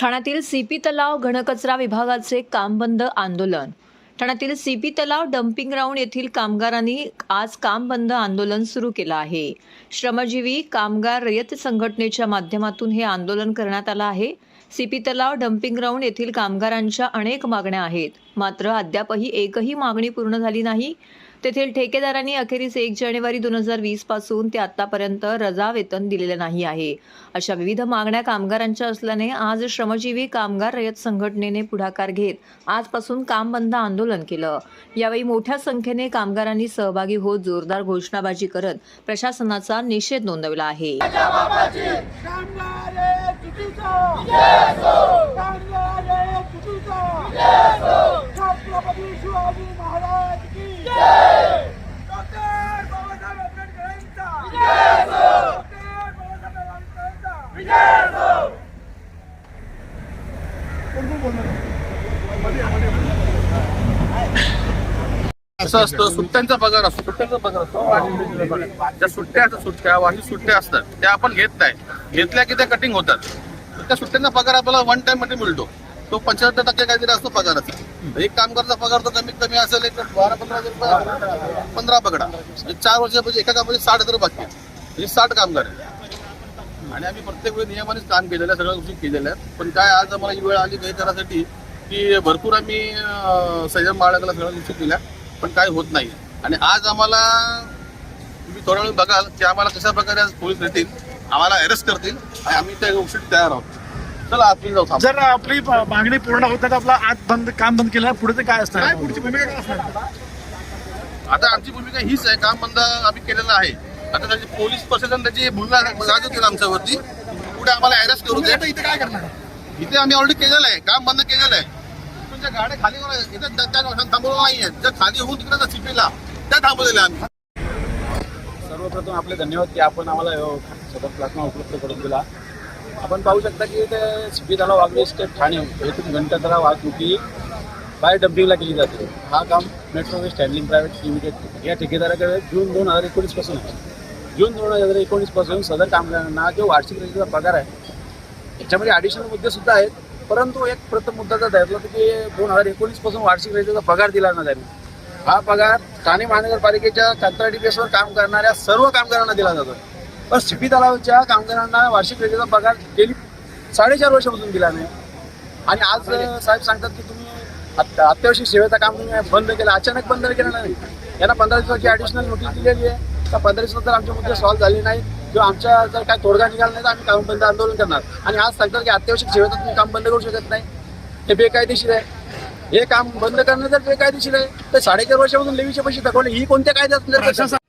ठाण्यातील सीपी तलाव घनकचरा विभागाचे काम बंद आंदोलन. ठाण्यातील सीपी तलाव डम्पिंग ग्राउंड येथील कामगारांनी आज काम बंद आंदोलन सुरू केलं आहे. श्रमजीवी कामगार रयत संघटनेच्या माध्यमातून हे आंदोलन करण्यात आलं आहे. सीपी तलाव डम्पिंग ग्राउंड येथील कामगारांच्या अनेक मागण्या आहेत. मात्र अद्यापही एकही मागणी पूर्ण झाली नाही. तेथील ठेकेदारांनी अखेरीस एक जानेवारी दोन हजार वीसपासून ते आतापर्यंत रजा वेतन दिलेलं नाही आहे अशा विविध मागण्या कामगारांच्या असल्याने आज श्रमजीवी कामगार रयत संघटनेने पुढाकार घेत आजपासून काम बंद आंदोलन केलं यावेळी मोठ्या संख्येने कामगारांनी सहभागी होत जोरदार घोषणाबाजी करत प्रशासनाचा निषेध नोंदवला आहे असं असतं? सुट्ट्यांचा पगार असतो. सुट्ट्यांचा पगार असतो. ज्या सुट्ट्या असतात सुट्ट्या वाढीव सुट्ट्या असतात त्या आपण घेत नाही. घेतल्या की त्या कटिंग होतात. त्या सुट्ट्यांचा पगार आपल्याला वन टाइममध्ये मिळतो. तो पंच्याहत्तर टक्के काहीतरी असतो पगाराचा. एक कामगारचा पगार तो कमीत कमी असेल एक बारा पंधरा हजार रुपये पंधरा पकडा. म्हणजे चार वर्षापासून एका कामामध्ये साठ हजार बाकी म्हणजे साठ कामगार आहे आणि आम्ही प्रत्येक वेळी नियमानेच काम केलेलं आहे सगळ्या गोष्टी केलेल्या आहेत. पण काय आज आम्हाला ही वेळ आली काही करासाठी की भरपूर आम्ही संयम बाळगला सगळ्या गोष्टी केल्या पण काय होत नाही. आणि आज आम्हाला तुम्ही थोड्या वेळ बघाल की आम्हाला कशा प्रकारे आज पोलीस येतील आम्हाला अरेस्ट करतील आणि आम्ही त्या गोष्टी तयार आहोत. चला आतमध्ये जाऊ थांबा. जर आपली मागणी पूर्ण होत नाही तर आपला आत बंद काम बंद केलं पुढे ते काय असणार? काय पुढची भूमिका काय असणार? आता आमची भूमिका हीच आहे काम बंद आम्ही केलेलं आहे. आता त्याची पोलीस प्रशासन त्याची भूमिका गाजवतील आमच्यावरती. पुढे आम्हाला अरेस्ट करू दे. इथे काय करणार? इथे आम्ही ऑलरेडी केलेलं आहे. काम बंद केलेलं आहे. तुमच्या गाड्या खाली इथे त्या- थांबवलं नाही आहेत ज्या खाली होऊन तिकडे सिपीला त्या थांबवलेल्या आम्ही. सर्वप्रथम आपले धन्यवाद की आपण आम्हाला सदर प्लाझ्मा उपलब्ध करून दिला. आपण पाहू शकता की ते सिपी तलाव वागले स्टेट ठाणे येथून घंटा तलाव वाहतुकी बाय डम्पिंगला केली जाते. हा काम metro waste handling private limited या ठेकेदाराकडे जून दोन हजार एकोणीसपासून आहे. जून दोन हजार एकोणीसपासून सदर कामगारांना जो वार्षिक रजेचा पगार आहे याच्यामध्ये ॲडिशनल मुद्दे सुद्धा आहेत. परंतु एक प्रथम मुद्दा जर धरला तर की दोन हजार एकोणीसपासून वार्षिक रजेचा पगार दिला ना त्यांनी हा पगार ठाणे महानगरपालिकेच्या कंत्राटी बेसवर काम करणाऱ्या सर्व कामगारांना दिला जातो. पण सिपी तलावच्या कामगारांना वार्षिक रजेचा पगार गेली साडेचार वर्षापासून दिला नाही. आणि आज साहेब सांगतात की तुम्ही अत्य- अत्यावश्यक सेवेचं काम बंद केलं अचानक बंद केलं नाही. यांना पंधरा दिवसाची ॲडिशनल नोटीस दिलेली आहे. त्या पंधरा दिवसात आमचे मुद्दे सॉल्व्ह झाले नाही किंवा आमच्या जर काय तोडगा निघाला नाही तर आम्ही काम बंद आंदोलन करणार. आणि आज सांगतात की अत्यावश्यक सेवेचं तुम्ही काम बंद करू शकत नाही. हे बेकायदेशीर आहे. हे काम बंद करणं जर बेकायदेशीर आहे. तर साडेचार वर्षापासून लेवीचे पैसे थकवले ही कोणत्या कायद्यात